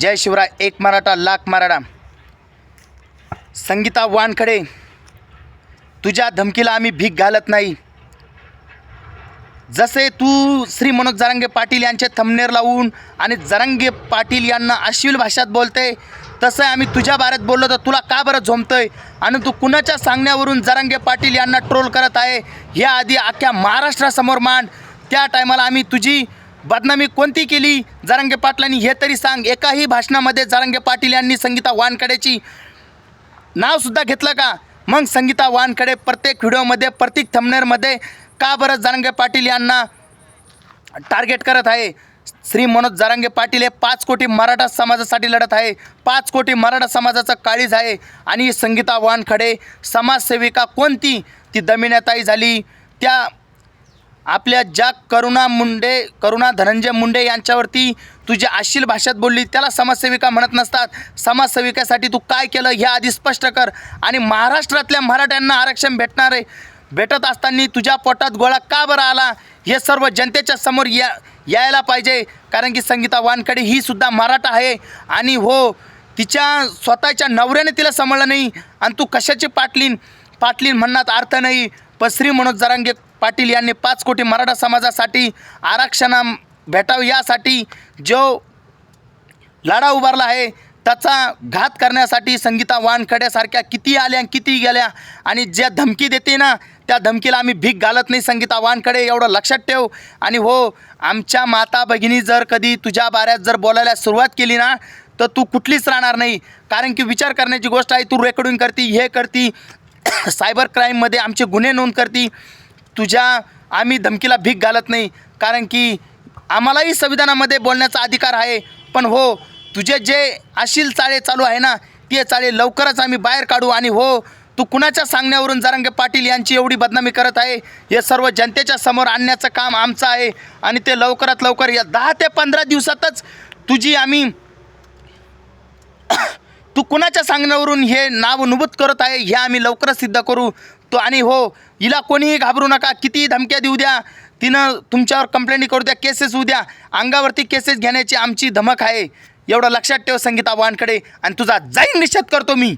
जय शिवराय एक मराठा लाख मराठा. संगीता वानखडे तुझ्या धमकीला आम्ही भीक घालत नाही. जसे तू श्री मनोज जरांगे पाटील यांचे थमनेर लावून आणि जरांगे पाटील यांना अश्विल भाषात बोलते तसं आम्ही तुझ्या बारेत बोललो तर तुला का बरं झोमतंय? आणि तू कुणाच्या सांगण्यावरून जरांगे पाटील यांना ट्रोल करत आहे? या आधी अख्ख्या महाराष्ट्रासमोर मांड. त्या टायमाला आम्ही तुझी बदनामी कोणती केली? जारंगे पाटलांनी हे तरी सांग. एकाही भाषणामध्ये जारंगे पाटील यांनी संगीता वानकडेची नावसुद्धा घेतलं का? मग संगीता वानकडे प्रत्येक व्हिडिओमध्ये प्रत्येक थंबनेरमध्ये का बरं जारंगे पाटील यांना टार्गेट करत आहे? श्री मनोज जरांगे पाटील हे पाच कोटी मराठा समाजासाठी लढत आहे. पाच कोटी मराठा समाजाचं काळीज आहे. आणि संगीता वानखडे समाजसेविका कोणती? ती दमिण्याताई झाली. त्या आपल्या ज्या करुणा मुंडे करुणा धनंजय मुंडे यांच्यावरती तू जे अश्लील भाषेत बोलली त्याला समाजसेविका म्हणत नसतात. समाजसेविकेसाठी तू काय केलं हे आधी स्पष्ट कर. आणि महाराष्ट्रातल्या मराठ्यांना आरक्षण भेटणार आहे. भेटत असताना तुझ्या पोटात गोळा का बरं आला? हे सर्व जनतेच्या समोर या यायला पाहिजे. कारण की संगीता वानकडे ही सुद्धा मराठा आहे. आणि हो तिच्या स्वतःच्या नवऱ्याने तिला सांभाळलं नाही. आणि तू कशाची पाटलीन पाटलीन म्हणण्यात अर्थ नाही. पसरी म्हणून मनोज जरांगे पाटील यांनी पाच कोटी मराठा समाजासाठी आरक्षण भेटावं यासाठी जो लढा उभारला आहे त्याचा घात करण्यासाठी संगीता वानखड्यासारख्या किती आल्या आणि किती गेल्या आणि ज्या धमकी देते ना त्या धमकीला आम्ही भीक घालत नाही. संगीता वानखडे एवढं लक्षात ठेव. आणि हो आमच्या माता भगिनी जर कधी तुझ्या बाऱ्यात जर बोलायला सुरुवात केली ना तर तू कुठलीच राहणार नाही. कारण की विचार करण्याची गोष्ट आहे तू रेकॉर्डिंग करती हे करती सायबर क्राईममध्ये आमचे गुन्हे नोंद करती. तुझ्या आम्ही धमकीला भीक घालत नाही. कारण की आम्हालाही संविधानामध्ये बोलण्याचा अधिकार आहे. पण हो तुझे जे अशील चाळे चालू आहे ना ते चाळे लवकरच आम्ही बाहेर काढू आणि हो तू कुणाच्या सांगण्यावरून जरांगे पाटील यांची एवढी बदनामी करत आहे? हे सर्व जनतेच्या समोर आणण्याचं काम आमचं आहे आणि ते लवकरात लवकर या दहा ते पंधरा दिवसातच तुझी आम्ही तू कुणाच्या सांगण्यावरून हे नाव नमूद करत आहे हे आम्ही लवकरच सिद्ध करू. तो आणि हो हिला कोणीही घाबरू नका कितीही धमक्या देऊ द्या. तिनं तुमच्यावर कंप्लेंट करू द्या केसेस होऊ द्या. अंगावरती केसेस घेण्याची आमची धमक आहे. एवढं लक्षात ठेव संगीता आव्हानकडे आणि तुझा जाईन निषेध करतो मी.